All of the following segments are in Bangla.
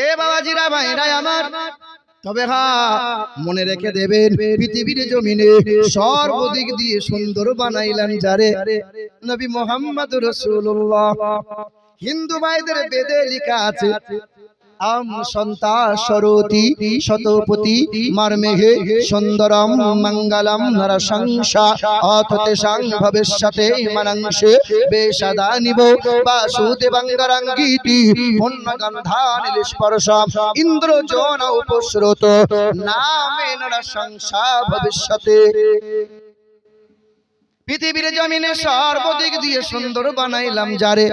এ বাবাজিরা ভাইরা আমার। তবে হ্যাঁ মনে রেখে দেবেন, পৃথিবীর জমিনে সর্বদিক দিয়ে সুন্দর বানাইলেন যারে? নবী মোহাম্মদ রসুল্লাহ হিন্দু ভাইদের বেদে লিখা আছে আম সন্তা সরতি শতপতি মারমেঘে সুন্দরম মঙ্গলম নরসংসা অথতে সাং ভবিষ্যতে মনংসে বেশদা নিব বাসুদেবঙ্গরঙ্গীতি পুণ্যগন্ধানিল স্পর্শ ইন্দ্র জন উপস্রোত নামে নরসংসা ভবিষ্যতে পৃথিবীর জমিনে সর্বদিক দিয়ে সুন্দর বানাইলাম যারে।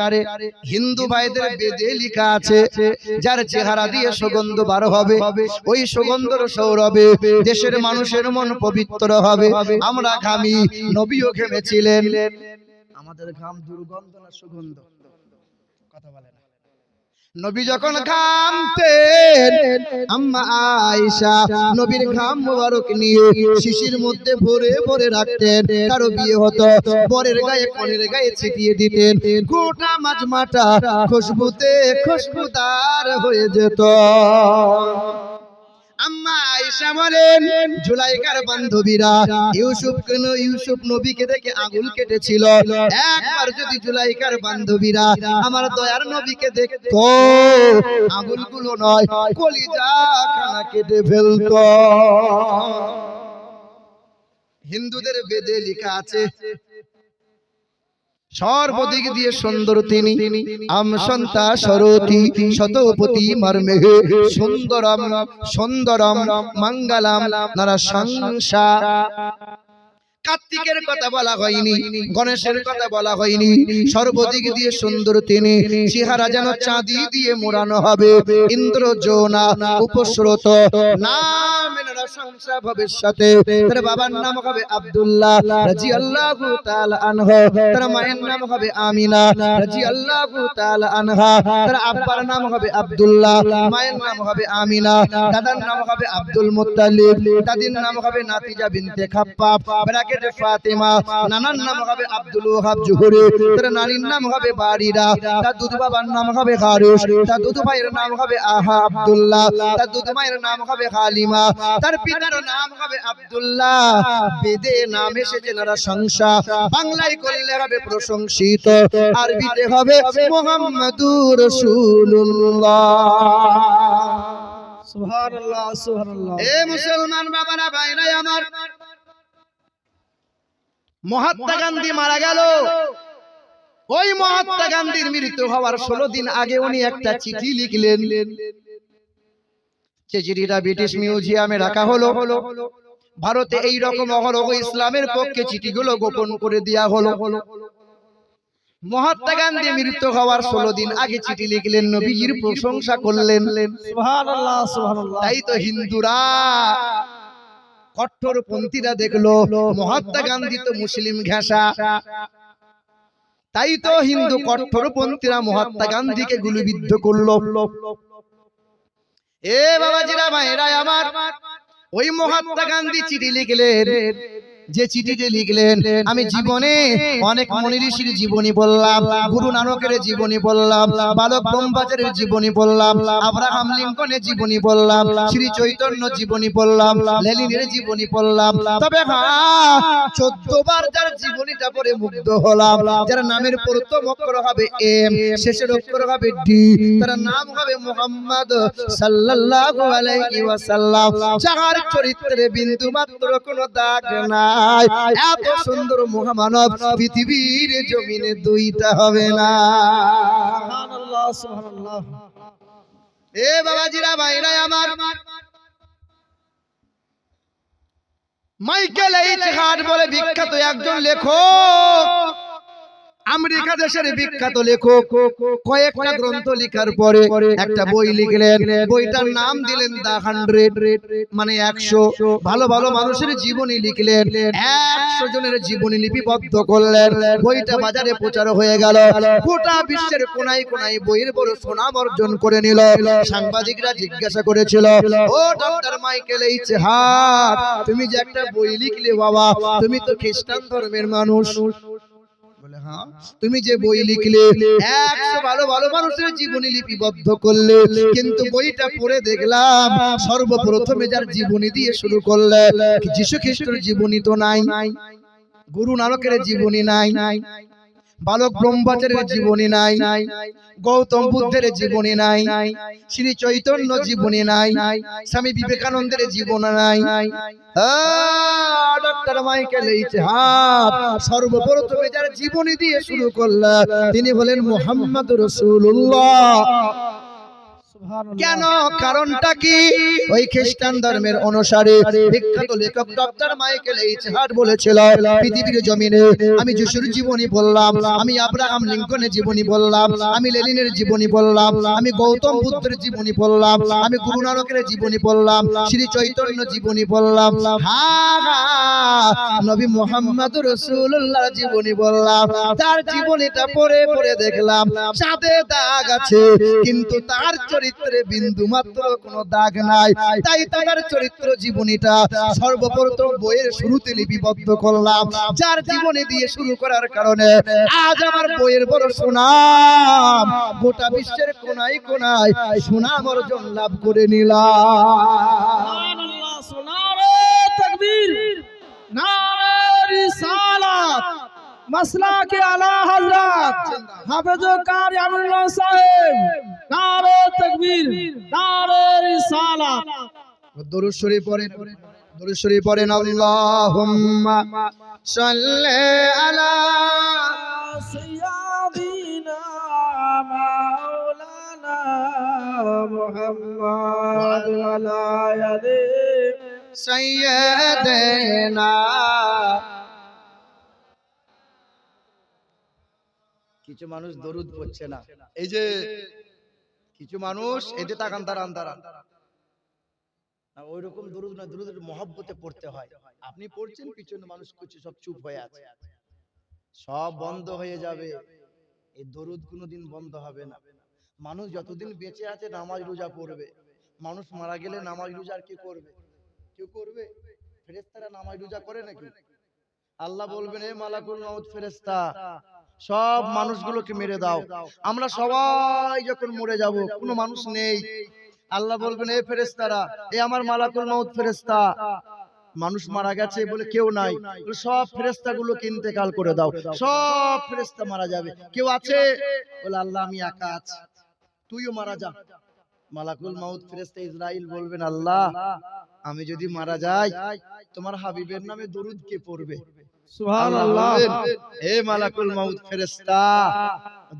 হিন্দু ভাইদের বেদে লেখা আছে, যার চেহারা দিয়ে সুগন্ধ বার হবে, ওই সুগন্ধর সৌরভে দেশের মানুষের মন পবিত্র হবে। আমরা ঘামি, নবীও ঘেমেছিলেন। আমাদের ঘাম দুর্গন্ধ না সুগন্ধ? কথা বলে না। নবী যখন ঘামতেন আম্মা আয়েশা নবীর ঘাম মোবারক নিয়ে শিশির মধ্যে ভরে ভরে রাখতেন কারও বিয়ে হতো বরের গায়ে কনের গায়ে ছিটিয়ে দিতেন গোটা মাঝমাটা খুশবুতে খুশবুদার হয়ে যেত। আম্মা আয়েশা বলেন, জুলাইকার বান্ধবীরা, ইউসুফ কেন ইউসুফ নবীকে দেখে কেটেছিল? একবার যদি জুলাইকার বান্ধবীরা আমার দয়ার নবীকে দেখতো, আঙুলগুলো নয়, কলিজা খানা কেটে ফেলতো। হিন্দুদের বেদে লেখা আছে সর্বদিক দিয়ে সুন্দর তিনি। আম সন্তা সরতি শতপতি মর্মে সুন্দরম সুন্দরম মঙ্গলম নারা সংসা কার্তিকের কথা বলা হয়নি গণেশের কথা বলা হয়নি সর্বদিক দিয়ে সুন্দর তিনি চেহারা যেন চাঁদি দিয়ে মোড়ানো হবে ইন্দ্র জোনা উপস্রোত নাম ভবিষ্যতে তার বাবার নাম হবে আব্দুল্লাহ রাজি আল্লাহ আনহ তার মায়ের নাম হবে আমিনা রাজি আল্লাহ আনহা তার আব্বার নাম হবে আব্দুল্লাহ মায়ের নাম হবে আমিনা দাদার নাম হবে আব্দুল মুত্তালিব দাদির নাম হবে নাতিজা বিনতে খাপ্পাব ব্র্যাকেটে ফাতেমা নানার নাম হবে আব্দুল ওহাব জুহুরি তার নানির নাম হবে তার দুধ বাবার নাম হবে তার দুধ ভাইয়ের নাম হবে আহা আব্দুল্লাহ তার দুধ মায়ের নাম হবে হালিমা তার পিতার নাম হবে আব্দুল্লাহ। বেদে নাম এসেছে নারা সংসা বাংলায় করলে হবে প্রশংসিত আরবিতে হবে মোহাম্মদুর সুবহানাল্লাহ সুবহানাল্লাহ। এ মুসলমান বাবারা ভাইরা আমার। মহাত্মা গান্ধী মারা গেল। ওই মহাত্মা গান্ধীর মৃত্যু হওয়ার ষোলো দিন আগে উনি একটা চিঠি লিখলেন। যে চিঠিটা ব্রিটিশ মিউজিয়ামে রাখা হলো। ভারতে এই রকম অহরহ ইসলামের পক্ষে চিঠিগুলো গোপন করে দেয়া হলো। মহাত্মা গান্ধী মৃত্যু হওয়ার ষোলো দিন আগে চিঠি লিখলেন নবীজির প্রশংসা করলেন। তাই তো হিন্দুরা। কট্টরপন্থীরা দেখল মহাত্মা গান্ধী তো মুসলিম ঘেঁষা। তাই তো হিন্দু কট্টরপন্থীরা মহাত্মা গান্ধীকে গুলিবিদ্ধ করল। এ বাবাজিরা ভাইরা আমার ওই মহাত্মা গান্ধী চিঠি লিখলেন যে চিঠিতে লিখলেন, আমি জীবনে অনেক মনি ঋষির জীবনী বললাম গুরু নানকের জীবনী বললাম বালক ব্রহ্মচারীর জীবনী বললাম আব্রাহাম লিঙ্কনের জীবনী বললাম শ্রী চৈতন্য জীবনী বললাম লেলিনের জীবনী বললাম তবে হ্যাঁ চোদ্দ বার যার জীবনীটা পড়ে মুগ্ধ হলাম। যার নামের প্রথম অক্ষর হবে এম, শেষের অক্ষর হবে ডি, তার নাম হবে মোহাম্মদ সাল্লাল্লাহু আলাইহি ওয়াসাল্লাম। চরিত্রে বিন্দু মাত্র কোনো দাগ নাই। এত সুন্দর মহামানব পৃথিবীর জমিনে দুইটা হবে না। এ বাবাজিরা ভাইরা আমার মাইকেল এইচ হার্ট বলে বিখ্যাত একজন লেখক। আমেরিকা দেশের বিখ্যাত লেখক কয়েকটা গ্রন্থ লেখার পরে একটা বই লিখলেন। বইটার নাম দিলেন দা হান্ড্রেড মানে একশো ভালো ভালো মানুষের জীবনী লিখলেন। একশো জনের জীবনী লিপিবদ্ধ করলেন। বইটা বাজারে প্রচার হয়ে গেল। গোটা বিশ্বের কোনায় কোনায় বইয়ের বড় সুনাম অর্জন করে নিল। সাংবাদিকরা জিজ্ঞাসা করেছিল ও ডক্টর মাইকেল এইচ হার্ট তুমি যে একটা বই লিখলে বাবা তুমি তো খ্রিস্টান ধর্মের মানুষ। হ্যাঁ, তুমি যে বই লিখলে একশো ভালো ভালো মানুষের জীবনী লিপিবদ্ধ করলে কিন্তু বইটা পড়ে দেখলাম সর্বপ্রথমে যার জীবনী দিয়ে শুরু করলে যীশু খ্রিস্টের জীবনী তো নাই। গুরু নানকের জীবনী নাই। নাই। বালক ব্রহ্মচারের জীবনী নাই। নাই। গৌতম বুদ্ধের জীবনী নাই। নাই। শ্রী চৈতন্য জীবনী নাই। নাই। স্বামী বিবেকানন্দের জীবন নাই। ডক্টর মাইকেল ইতিহাস সর্বপ্রথমে যার জীবনী দিয়ে শুরু করলা তিনি বলেন মোহাম্মদ রসুল্লাহ কেন? কারণটা কি? ওই খ্রিস্টান ধর্মের অনুসারে বিখ্যাত লেখক ডক্টর মাইকেল এইচ হার্ট বলেছিল পৃথিবীর জমিনে আমি যিশুর জীবনী বললাম আমি আব্রাহাম লিঙ্কনের জীবনী বললাম আমি লেনিনের জীবনী বললাম আমি গৌতম বুদ্ধের জীবনী বললাম আমি গুরু নানকের জীবনী বললাম শ্রী চৈতন্য জীবনী বললাম নবী মোহাম্মদ রসুল্লাহ জীবনী বললাম তার জীবনীটা পড়ে পড়ে দেখলাম চাঁদে দাগ আছে কিন্তু তার চরিত্রে বিন্দু মাত্র, কোনো দাগ নাই। তাই তার চরিত্র জীবনীটা সর্বপ্রথম বইয়ের শুরুতে লিপিবদ্ধ করলাম। যার জীবনী দিয়ে শুরু করার কারণে আজ আমার বইয়ের বড় সুনাম গোটা বিশ্বের কোনায় কোনায় সুনাম অর্জন লাভ করে নিলাম। সোনারে তাকবীর, নারে রিসালাত। মাসলা কে আলা হযরত হাফেজ কারি আমরুল্লাহ সাহেব, নারে তাকবীর, নারে রিসালাত। দরুদ শরীফ পড়েন, দরুদ শরীফ পড়েন, আল্লাহুম্মা সাল্লি আলা সাইয়্যিদিনা মাওলানা মুহাম্মদ আলা আলি সাইয়্যিদিনা কিছু মানুষ দরুদ পড়ছে না। এই যে কিছু মানুষ এতে তাকান দাঁড়ান দাঁড়ান। না ওই রকম দরুদ না দরুদ মহব্বতে পড়তে হয়। আপনি পড়ছেন পিছনে মানুষ কিছু সব চুপ হয়ে আছে। সব বন্ধ হয়ে যাবে। এই দরুদ কোনোদিন বন্ধ হবে না। মানুষ যতদিন বেঁচে আছে নামাজ রোজা পড়বে। মানুষ মারা গেলে নামাজ রোজা আর কি করবে? কেউ করবে? ফেরেস্তারা নামাজ রোজা করে নাকি? আল্লাহ বলবেন এ মালাকুল মাউত ফেরেস্তা সব মানুষগুলোকে মেরে দাও। আমরা সবাই যখন মরে যাব কোনো মানুষ নেই। আল্লাহ বলবেন এ ফেরেস্তারা এ আমার মালাকুল মাউত ফেরেস্তা মানুষ মারা গেছে বলে কেউ নাই। সব ফেরেস্তা গুলোকে ইন্তেকাল করে দাও। সব ফেরেস্তা মারা যাবে। কেউ আছে? বলে আল্লাহ আমি একা আছি। তুইও মারা যা। মালাকুল মাউদ ফেরেস্তা ইসরাইল বলবেন আল্লাহ আমি যদি মারা যাই তোমার হাবিবের নামে দরুদ কে পড়বে? সুবহানাল্লাহ। হে মালাকুল মাউত ফেরেশতা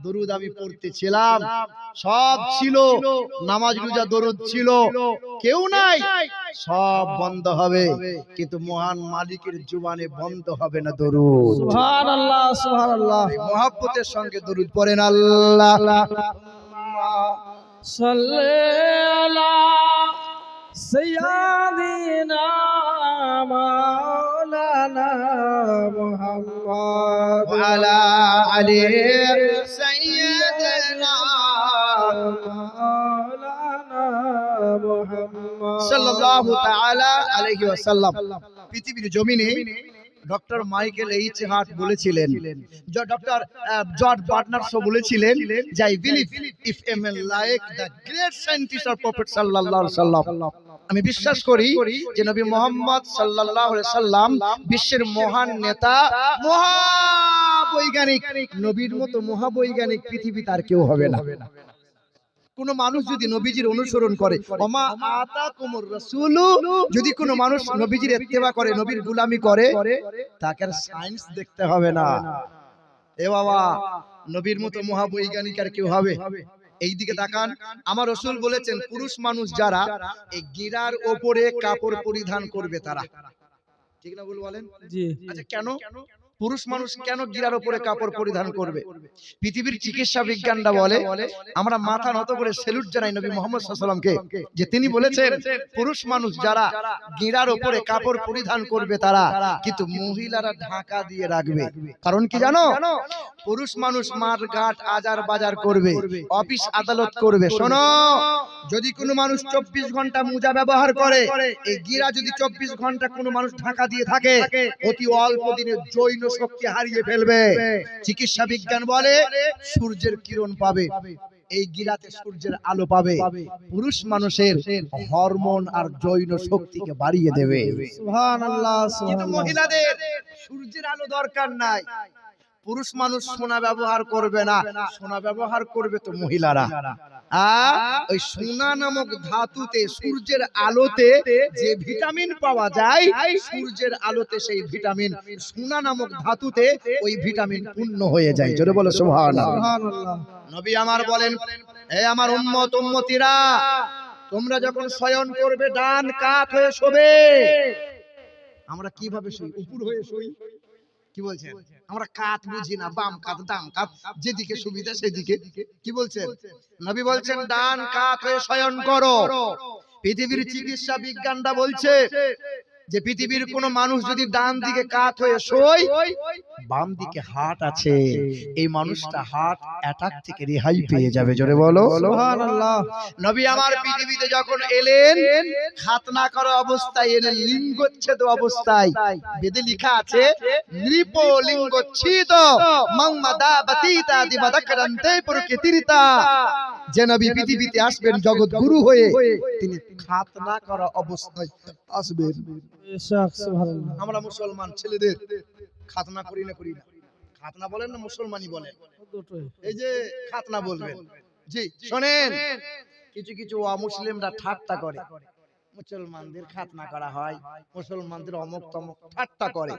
দরুদ আমি পড়তেছিলাম সব ছিল নামাজ রোজা দরুদ ছিল। কেউ নাই। সব বন্ধ হবে। কিন্তু মহান মালিকের বন্ধ হবে না দরুদ। সুবহানাল্লাহ সুবহানাল্লাহ। মহব্বতের সঙ্গে দরুদ পড়েন আল্লাহ। সাল্লাল্লাহ সাইয়্যিদিনা محمد وعلى علي سيدنا مولانا محمد সাল্লাল্লাহু তাআলা আলাইহি ওয়াসাল্লাম পৃথিবীর জমিনে ডক্টর মাইকেল এইচ হার্ট বলেছিলেন। ডক্টর জর্জ বার্নার শো বলেছিলেন যে I believe if M A like the great scientist of prophet সাল্লাল্লাহু আলাইহি সাল্লাম, আমি বিশ্বাস করি যে, নবী মোহাম্মদ সাল্লাল্লাহু আলাইহি সাল্লাম বিশ্বের মহান নেতা, মহাবৈজ্ঞানিক, নবীর মতো মহাবৈজ্ঞানিক পৃথিবী তার কেউ হবে না। কোন মানুষ যদি নবীজির অনুসরণ করে ওমা আতাকুমুর রাসূলু যদি কোন মানুষ নবীজির ইত্তেবা করে নবীর গোলামি করে তাকে আর সায়েন্স দেখতে হবে না। এ বাবা নবীর মতো মহাবৈজ্ঞানিক আর কেউ হবে। এই দিকে তাকান আমার রসুল বলেছেন পুরুষ মানুষ যারা এই গিরার ওপরে কাপড় পরিধান করবে তারা। ঠিক না বল বলেন? জি। আচ্ছা কেন? পুরুষ মানুষ কেন গিরার উপরে কাপড় পরিধান করবে? পৃথিবীর চিকিৎসা বিজ্ঞানটা বলে আমরা মাথা নত করে সেলুট জানাই নবী মোহাম্মদ সাল্লামকে যে তিনি বলেছেন পুরুষ মানুষ যারা গিরার উপরে কাপড় পরিধান করবে তারা কিন্তু মহিলারা ঢাকা দিয়ে রাখবে। কারণ কি জানো? পুরুষ মানুষ মার ঘাট আজার বাজার করবে। অফিস আদালত করবে। শোনো যদি কোনো মানুষ চব্বিশ ঘণ্টা মোজা ব্যবহার করে এই গিরা যদি চব্বিশ ঘণ্টা কোনো মানুষ ঢাকা দিয়ে থাকে অতি অল্প দিনে জৈন শক্তি হারিয়ে ফেলবে। চিকিৎসা বিজ্ঞান বলে সূর্যের কিরণ পাবে। এই গিরাতে সূর্যের আলো পাবে। পুরুষ মানুষের হরমোন আর জৈন শক্তিকে বাড়িয়ে দেবে। মহিলাদের সূর্যের আলো দরকার নাই। পুরুষ মানুষ সোনা ব্যবহার করবে না সোনা ব্যবহার করবে তো মহিলারা। ওই সোনা নামক ধাতুতে সূর্যের আলোতে যে ভিটামিন পাওয়া যায় সূর্যের আলোতে সেই ভিটামিন সোনা নামক ধাতুতে ওই ভিটামিন পূর্ণ হয়ে যায়। জোরে বলো সুবহানাল্লাহ। সুবহানাল্লাহ। নবী আমার বলেন হে আমার উম্মত উম্মতিরা তোমরা যখন শয়ন করবে ডান কাত হয়ে শোবে। আমরা কীভাবে শুই? উপর হয়ে শুই? কি বলছেন? আমরা কাত বুঝি না, বাম কাত ডান কাত যেদিকে সুবিধা সেদিকে। কি বলছেন? নবী বলছেন, ডান কাত হয়ে শয়ন করো। পৃথিবীর চিকিৎসা বিজ্ঞানটা বলছে যে পৃথিবীর কোন মানুষ যদি ডান দিকে কাত হয়ে শোয় বাম দিকে হার্ট আছে। এই মানুষটা হার্ট অ্যাটাক থেকে রেহাই পেয়ে যাবে। জোরে বলো। সুবহানাল্লাহ। নবী আমার পৃথিবীতে যখন এলেন খাতনা করা অবস্থায় এলেন লিঙ্গচ্ছেদ অবস্থায় বেদে লেখা আছে নৃপ লিঙ্গচ্ছেদ মাম্মাদা বাতিতা দিবাদাকরান্তে প্রকৃতিরিতা। যে নবী পৃথিবীতে আসবেন জগৎ গুরু হয়ে তিনি খাতনা করা অবস্থায় আসবেন। আমরা মুসলমান ছেলেদের খাতনা করি না করি না। খাতনা বলেন না মুসলমানই বলেন। এই যে খাতনা বলবেন। জি শোনেন। কিছু কিছু অমুসলিমরা ঠাট্টা করে। মুসলমানদের খাতনা করা হয় মুসলমানদের অমুক তমুক ঠাট্টা করে।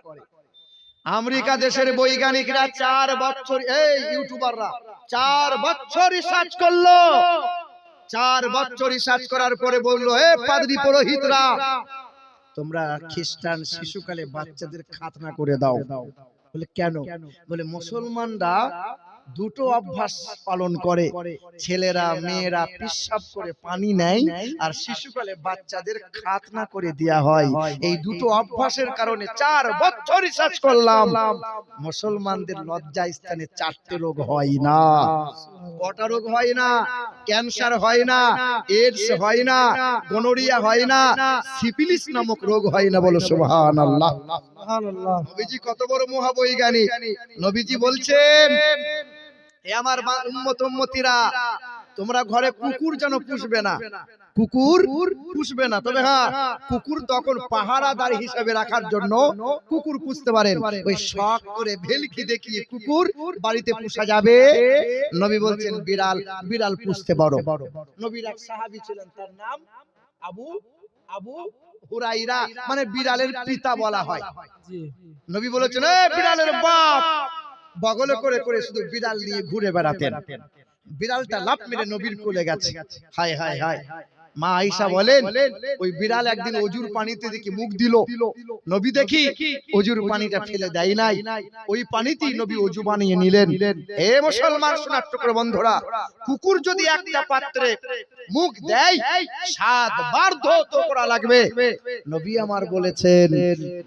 আমেরিকা দেশের বৈজ্ঞানিকরা চার বছর এই ইউটিউবাররা চার বছর রিসার্চ করল। চার বছর রিসার্চ করার পরে বলল হে পাদ্রি পুরোহিতরা তোমরা খ্রিস্টান শিশুকালে বাচ্চাদের খাতনা করে দাও। বলে কেন? বলে মুসলমানরা দুটো অভ্যাস পালন করে। ছেলেরা মেয়েরা পিসাব করে পানি নেয় আর শিশুকালে বাচ্চাদের খাতনা করে দেয়া হয়। এই দুটো অভ্যাসের কারণে চার বছর রিসার্চ করলাম। মুসলমানদের লজ্জা স্থানে চারটে রোগ হয় না। কটা রোগ হয় না? ক্যান্সার হয় না? এইডস হয় না? গনোরিয়া হয় না? সিফিলিস নামক রোগ হয় না বলো? সুবহানাল্লাহ। সুবহানাল্লাহ। নবীজি কত বড় মহাবৈজ্ঞানিক? নবীজি বলছেন এ আমার উম্মত উম্মতিরা তোমরা ঘরে কুকুর যেন পুষবে না। কুকুর পুষবে না। তবে হ্যাঁ কুকুর তখন পাহারাদার হিসেবে রাখার জন্য কুকুর পুষতে পারেন। ওই শখ করে ভেলকি দেখিয়ে কুকুর বাড়িতে পুষা যাবে। নবী বলছেন বিড়াল বিড়াল পুষতে পারো। নবীর এক সাহাবী ছিলেন তার নাম আবু আবু হুরাইরা মানে বিড়ালের পিতা বলা হয়। নবী বলেছেন "এ বিড়ালের বাপ বগলে করে করে শুধু বিড়াল নিয়ে ঘুরে বেড়াতেন। বিড়ালটা লাফ মেরে নবীর কোলে গেছে। হায় হায় হায়। মা আয়েশা বলেন ওই বিড়াল একদিন অজুর পানিতে দেখি মুখ দিল। নবী দেখি অজুর পানিটা ফেলে দেয় নাই। ওই পানিতেই নবী অজু বানিয়ে নিলেন। এ মুসলমান শোনার টুকরো বন্ধুরা কুকুর যদি একটা পাত্রে মুখ দেয় সাত বার ধৌত করা লাগবে। নবী আমার বলেছেন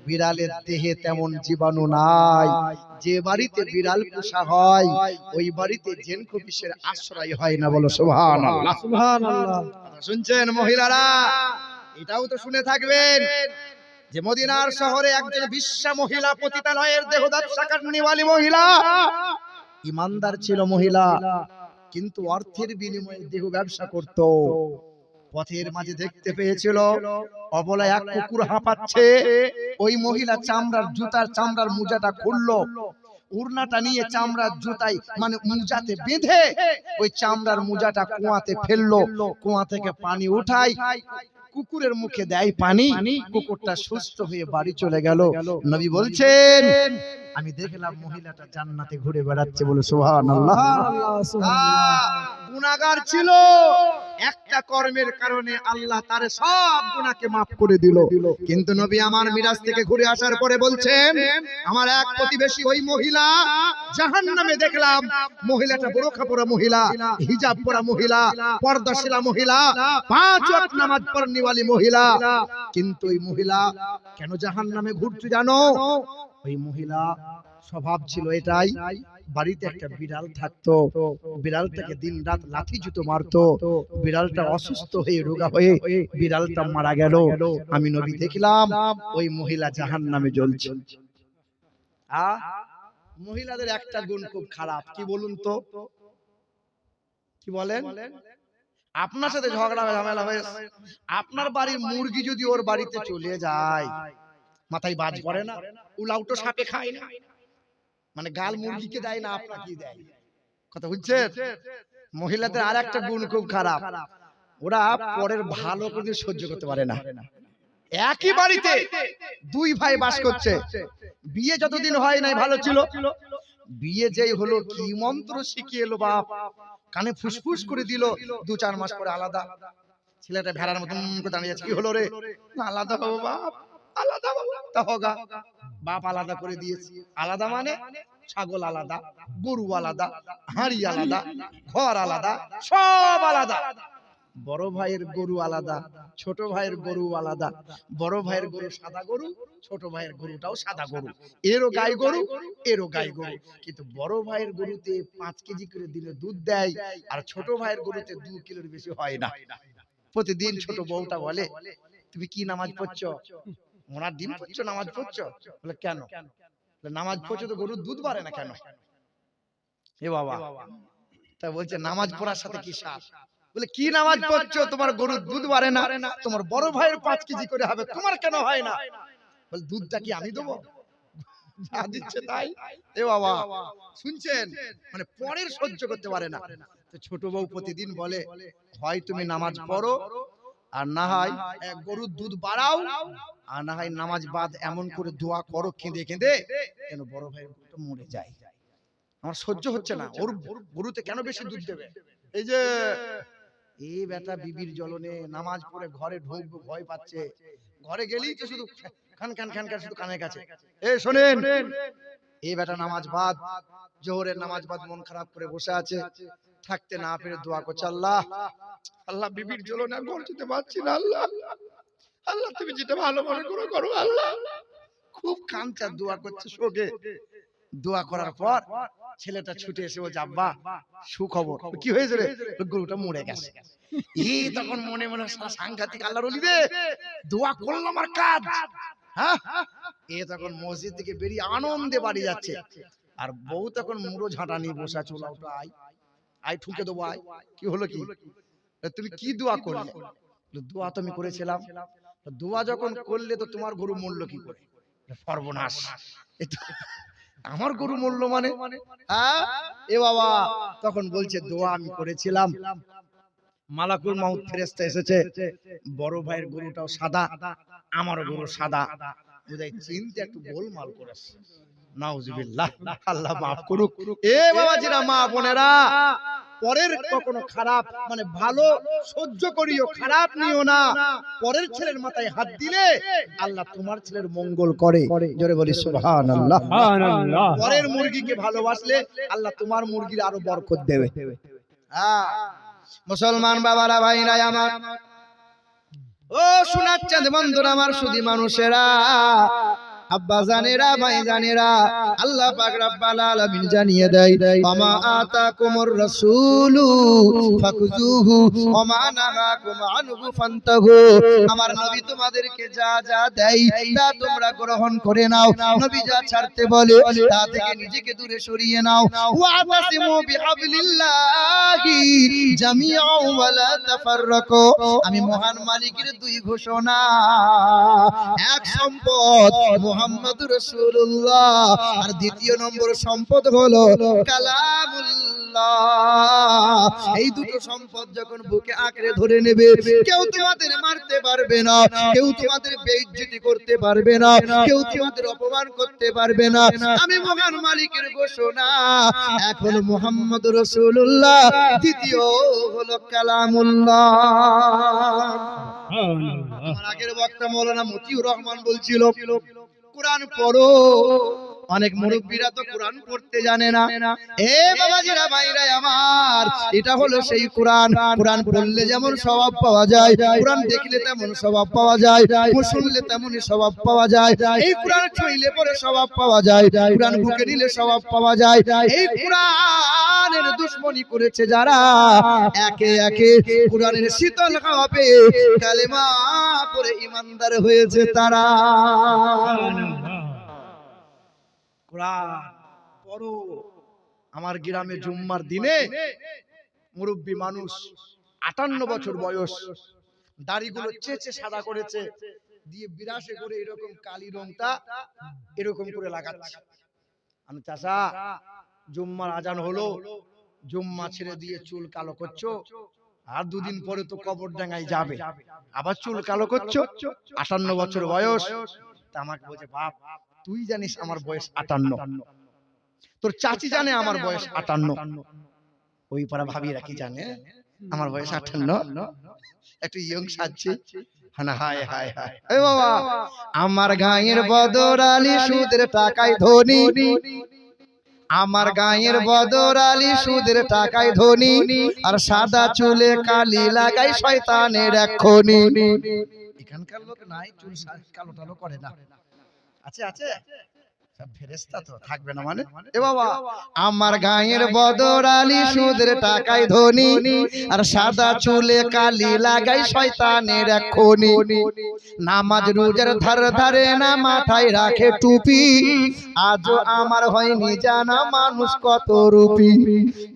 বিড়ালের দেহে তেমন জীবাণু নাই। যে বাড়িতে বিড়াল পোষা হয় ওই বাড়িতে জেন কবিসের আশ্রয় হয় না বলো সুবহানাল্লাহ সুবহানাল্লাহ। শুনছেন মহিলারা, এটাও তো শুনে থাকবেন যে মদিনার শহরে একজন বিশ্ব মহিলা পতিতালয়ের দেহদাত সাকারনিওয়ালি মহিলা, ইমানদার ছিল মহিলা, কিন্তু অর্থের বিনিময়ে দেহ ব্যবসা করত। পথের মাঝে দেখতে পেয়েছিল অবলা এক কুকুর হাঁপাচ্ছে, ওই মহিলা চামড়ার জুতার চামড়ার মোজাটা খুললো উড়নাটা নিয়ে চামড়ার জুতাই মানে মুজাতে বেঁধে ওই চামড়ার মুজাটা কুয়াতে ফেলল। কুয়া থেকে পানি উঠাই। কুকুরের মুখে দেয় পানি। কুকুরটা সুস্থ হয়ে বাড়ি চলে গেল। নবী বলছেন আমি দেখলাম মহিলাটা জান্নাতে ঘুরে বেড়াচ্ছে বলে সুবহানাল্লাহ। সুবহানাল্লাহ ছিল। একটা কর্মের কারণে আল্লাহ তার সব গুনাহকে মাফ করে দিল। কিন্তু নবী আমার মিরাজ থেকে ঘুরে আসার পরে বলছেন আমার এক প্রতিবেশী ওই মহিলা জাহান্নামে দেখলাম মহিলাটা বোরখা পরা মহিলা হিজাব পরা মহিলা পর্দাশীলা মহিলা পাঁচ ওয়াক্ত নামাজ পড়নেওয়ালি মহিলা। কিন্তু ওই মহিলা কেন জাহান্নামে ঘুরছে জানো? ওই মহিলা স্বভাব ছিল এটাই। বাড়িতে একটা বিড়াল থাকতো। বিড়ালটাকে দিন রাত লাঠি জুতো মারতো। বিড়ালটা অসুস্থ হয়ে রোগা হয়ে বিড়ালটা মারা গেল। আমি নবী দেখলাম, ওই মহিলা জাহান নামে জ্বলছে মহিলাদের একটা গুণ খুব খারাপ, কি বলুন তো? কি বলেন? আপনার সাথে ঝগড়া, ঝামেলা হয়ে আপনার বাড়ির মুরগি যদি ওর বাড়িতে চলে যায় মাথায় বাজ পড়ে না উলাউটো সাপে খায় না। মানে গাল মুরগিকে দেয় না আপনাকে দেয়। কথা বুঝছেন মহিলাদের আর একটা গুণ খুব খারাপ। ওরা পরের ভালো করে সহ্য করতে পারে না। একই বাড়িতে দুই ভাই বাস করছে। বিয়ে যতদিন হয় নাই ভালো ছিল। বিয়ে যেই হলো কি মন্ত্র শিখিয়ে এলো বাপ? কানে ফুসফুস করে দিল দু চার মাস পরে আলাদা। ছেলেটা ভেড়ার মতন করে দাঁড়িয়ে আছে। কি হলো রে? আলাদা হব বাপ। আলাদা তা হোগা, বাপ আলাদা করে দিয়েছি। আলাদা মানে? ছাগল আলাদা, গরু আলাদা, হাঁড়ি আলাদা, ঘর আলাদা, সব আলাদা। বড় ভাইয়ের গরু আলাদা, ছোট ভাইয়ের গরু আলাদা। বড় ভাইয়ের গরু সাদা গরু, ছোট ভাইয়ের গরুটাও সাদা গরু। এরও গাই গরু, এরও গাই গরু। কিন্তু বড় ভাইয়ের গরুতে পাঁচ কেজি করে দিলে দুধ দেয়, আর ছোট ভাইয়ের গরুতে দু কিলোর বেশি হয় না। প্রতিদিন ছোট বউটা বলে, তুমি কি নামাজ পড়ছো? ওনার ডিম পড়ছো নামাজ পড়ছো বলে কেন? নামাজ পড়ছো তো গরুর দুধ বাড়ে না কেন? এ বাবা। তা বলছে নামাজ পড়ার সাথে কি সাথ বলে কি নামাজ পড়ছো? তোমার গরুর দুধ বাড়ে না। তোমার বড় ভাইয়ের পাঁচ কেজি করে হবে। তোমার কেন হয় না? বলে দুধটা কি আমি দেবো? যা দিচ্ছে তাই। এ বাবা শুনছেন? মানে পরের সহ্য করতে পারে না। তো ছোট বউ প্রতিদিন বলে হয় তুমি নামাজ পড়ো আর না হয় এক গরুর দুধ বাড়াও আর না হয় নামাজ বাদ এমন করে দোয়া করো কেঁদে কেঁদে কেন বড় ভাই মরে যায়। আমার সহ্য হচ্ছে না। ওর ওর গরুতে কেন বেশি দুধ দেবে? এই যে এই বেটা বিবির জ্বলনে নামাজ পড়ে ঘরে ঢুকবো ভয় পাচ্ছে। ঘরে গেলেই তো শুধু খান খান খান খান শুধু কানের কাছে। এ শোনেন। এই বেটা নামাজ বাদ জোহরের নামাজ বাদ মন খারাপ করে বসে আছে। থাকতে না পেরে দোয়া করছে। আল্লাহ আল্লাহ বিবির জ্বলনে ঘর যেতে পারছি না আল্লাহ। আল্লাহ। তুমি যেটা ভালো মনে করো করো আল্লাহ। খুব কাঞ্চা দোয়া করছে শোকে। দোয়া করার পর ছেলেটা ছুটে এসে ও যাব্বা সুখবর। কি হয়েছে রে? গরুটা মরে গেছে। এই তখন মনে মনে সাংঘাতিক আল্লাহর অলি রে। দোয়া করলাম আর কাজ। হ্যাঁ? এ তখন মসজিদ থেকে বেরিয়ে আনন্দে বাড়ি যাচ্ছে। আর বউ তখন মুড়ো ঝাঁটা নিয়ে বসে ওলা ওটা আয় আয় ঠুকে দেবো আয়। কি হলো কি? তুমি কি দোয়া করলে? দোয়া তো আমি করেছিলাম। দোয়া যখন করলে তো তোমার গরু মরলো কি করে? সর্বনাশ। আমার গরু মরলো মানে? হ্যাঁ এ বাবা তখন বলছে দোয়া আমি করেছিলাম। মালাকুল মাউত ফেরেস্তা এসেছে। বড় ভাইয়ের গরুটাও সাদা আমারও গরু সাদা। বোধহয় চিনতে একটু গোলমাল করেছে নাউজুবিল্লাহ আল্লাহ মাফ করুক। এ বাবাজিরা মা বোনেরা পরের কখনো খারাপ মানে ভালো সহ্য করিও খারাপ নিও না। পরের ছেলের মাথায় হাত দিলে আল্লাহ তোমার ছেলের মঙ্গল করে। জোরে বলি পরের মুরগিকে ভালোবাসলে আল্লাহ তোমার মুরগির আরও বরকত দেবে। হ্যাঁ। মুসলমান বাবারা ভাইরা আমার। ও শোনাচ্ছেন বন্ধুরা আমার সুদি মানুষেরা। আব্বা জানেরা ভাই জানেরা আল্লাহ পাক রব্বাল আলামিন জানিয়ে দেয় আমা আতাকুমুর রাসূলু ফাকুজুহু ওমা নাহাকুম আনহু ফান্তাহু আমার নবী তোমাদেরকে যা যা দেয় তা তোমরা গ্রহণ করে নাও নবী যা ছাড়তে বলে তা থেকে নিজেকে দূরে সরিয়ে নাও ওয়াতাসিমু বিহাবলিল্লাহি জামিআ ওয়ালা তাফাররাকু আমি মহান মালিকের দুই ঘোষণা এক সম্পদ মুহাম্মদুর রসুল্লাহ আর দ্বিতীয় নম্বর সম্পদ হলো কালামুল্লাহ। এই দুটো সম্পদ যখন বুকে আঁকড়ে ধরে নেবে কেউ তোমাদের মারতে পারবে না কেউ তোমাদের বেইজ্জতি করতে পারবে না কেউ তোমাদের অপমান করতে পারবে না। আমি মহান মালিকের ঘোষণা। এখন মুহাম্মদ রাসূলুল্লাহ দ্বিতীয় হলো কালামুল্লাহ। আমার আগের বক্তা মৌলানা মতিউর রহমান বলছিল কোরআন পড়ো। অনেক মুরব্বীরা তো কোরআন পড়তে জানে না। এ বাবাজিরা ভাইরা আমার এটা হলো সেই কোরআন। কোরআন। পড়লে যেমন স্বভাব পাওয়া যায় কোরআন দেখলে তেমন স্বভাব পাওয়া যায় শুনলে তেমনই স্বভাব পাওয়া যায় এই কোরআন ছুঁইলে পরে স্বভাব পাওয়া যায় কোরআন বুকে নিলে স্বভাব পাওয়া যায় এই কোরআনের দুশ্মনী করেছে যারা। একে একে কোরআনের শীতল পেয়ে কালেমা পরে ইমানদার হয়েছে তারা। কোরআন পড়ো। আমার গ্রামে জুম্মার দিনে মুরব্বী মানুষ আটান্ন বছর বয়স দাড়িগুলো চেচে সাদা করেছে দিয়ে বিরাসে করে এরকম কালি রংটা এরকম করে লাগাচ্ছে। আমি চাষা জুম্মার আজান হলো জুম্মা ছেড়ে দিয়ে চুল কালো করছ আর দুদিন পরে তো কবর ডাঙ্গায় যাবে। আবার চুল কালো করছ আটান্ন বছর বয়স তা আমাকে বলছে বাপ তুই জানিস আমার বয়স আটান্ন। তোর চাচি জানে আমার বয়স আটান্ন। ওই পাড়া ভাবিরা কি জানে? আমার বয়স আটান্ন। একটু ইয়ং সাজছে। বাবা আমার গায়ের বদর আলী সুদের টাকায় ধনী। আমার গায়ের বদর আলী সুদের টাকায় ধনী। আর সাদা চুলে কালি লাগাই শয়তানের এখানকার লোক নাই চুল কালো টালো করে না। আছে আছে? সব তো থাকবে না মানে? এ বাবা আমার গায়ের বদর আলী সুদের টাকায় ধনী আর সাদা চুলে কালি লাগাই শয়তানের নামাজ রোজার ধার ধারে না মাথায় রাখে টুপি। আজও আমার হয়নি জানা মানুষ কত রূপী।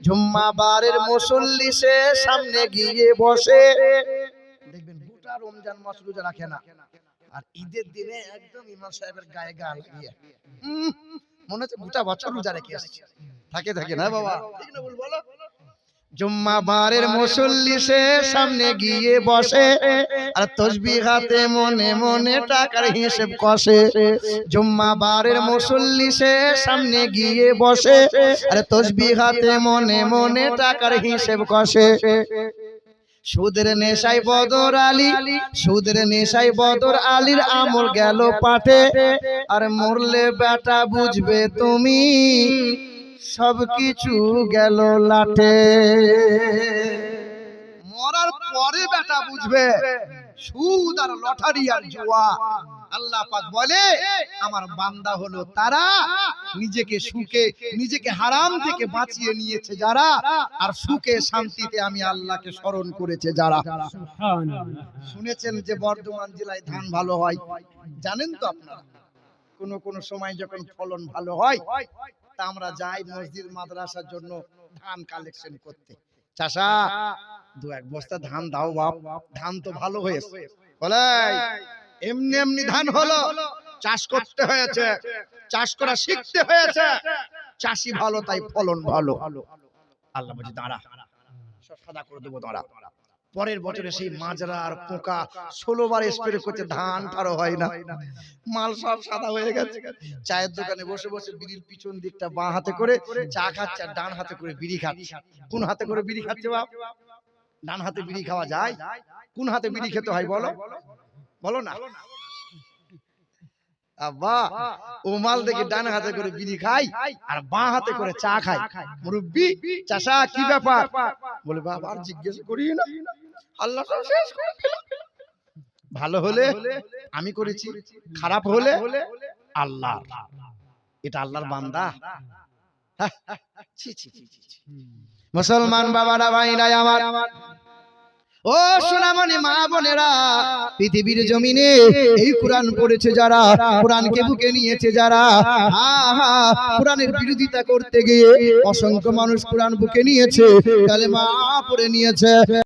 জুম্মা বারের মুসল্লি সে সামনে গিয়ে বসে। দেখবেন গোটা রমজান মাস রোজা রাখে না। আর ঈদের দিনে একদম ইমাম সাহেবের গায়ে গা লাগিয়ে। মনে হচ্ছে গোটা বছর রোজা রেখে আসছে থাকে থাকে না বাবা? ঠিক না বল বলো? জুম্মা বারের মুসল্লি সে সামনে গিয়ে বসে। আর তসবি হাতে মনে মনে টাকার হিসেব কষে। জুম্মা বারের মুসল্লি সে সামনে গিয়ে বসে। আর তসবি হাতে মনে মনে টাকার হিসেব কষে। সুদের নেশাই বদর আলী সুদের নেশাই বদর আলীর আমল গেল পাঠে আর মরলে বেটা বুঝবে তুমি। সব কিছু গেল লাঠে। মরার পরে বেটা বুঝবে। সুদ আর লটারি আর জুয়া। আল্লাহ পাক বলে আমার বান্দা হলো তারা নিজেকে সুখে নিজেকে হারাম থেকে বাঁচিয়ে নিয়েছে যারা আর সুখে শান্তিতে আমি আল্লাহকে স্মরণ করেছে যারা। শুনেছেন যে বর্ধমান জেলায় ধান ভালো হয়? জানেন তো আপনারা? কোন কোন সময় যখন ফলন ভালো হয় তা আমরা যাই মসজিদ মাদ্রাসার জন্য ধান কালেকশন করতে। চাষা দু এক বস্তা ধান দাও বাপ ধান তো ভালো হয়েছে। বলে এমনি এমনি ধান হলো। চাষ করতে হয়েছে। চাষ করা শিখতে হয়েছে। চাষি ভালো তাই ফলন ভালো। আল্লাহ বলছি দাঁড়া। সাদা করে দেবো দাঁড়া। পরের বছরে সেই মাজরা আর পোকা ষোলো বার স্প্রে করছে ধান ঠারো হয় না। মাল সব সাদা হয়ে গেছে। চায়ের দোকানে বসে বসে বিড়ির পিছন দিকটা বাঁ হাতে করে চা খাচ্ছে আর ডান হাতে করে বিড়ি খাচ্ছে। কোন হাতে করে বিড়ি খাচ্ছে বাপ? ডান হাতে বিড়ি খাওয়া যায়? কোন হাতে বিড়ি খেতে হয় বলো? বলো না। আব্বা ও মাল দেখে ডান হাতে করে বিড়ি খাই আর বাঁ হাতে করে চা খাই। মুরব্বি চাষা কি ব্যাপার? বলে বাবা আর জিজ্ঞেস করি না। আল্লাহ শেষ করে। ভালো হলে আমি করেছি খারাপ হলে আল্লাহ এটা আল্লাহর বান্দা। মুসলমান বাবারা ভাইরা আমার। ও সোনামণি মা বোনেরা, পৃথিবীর জমিনে এই কোরআন পড়েছে যারা, কোরআনকে বুকে নিয়েছে যারা হা হা কোরআনের বিরোধিতা করতে গিয়ে অসংখ্য মানুষ কোরআন বুকে নিয়েছে তাহলে মা পড়ে নিয়েছে।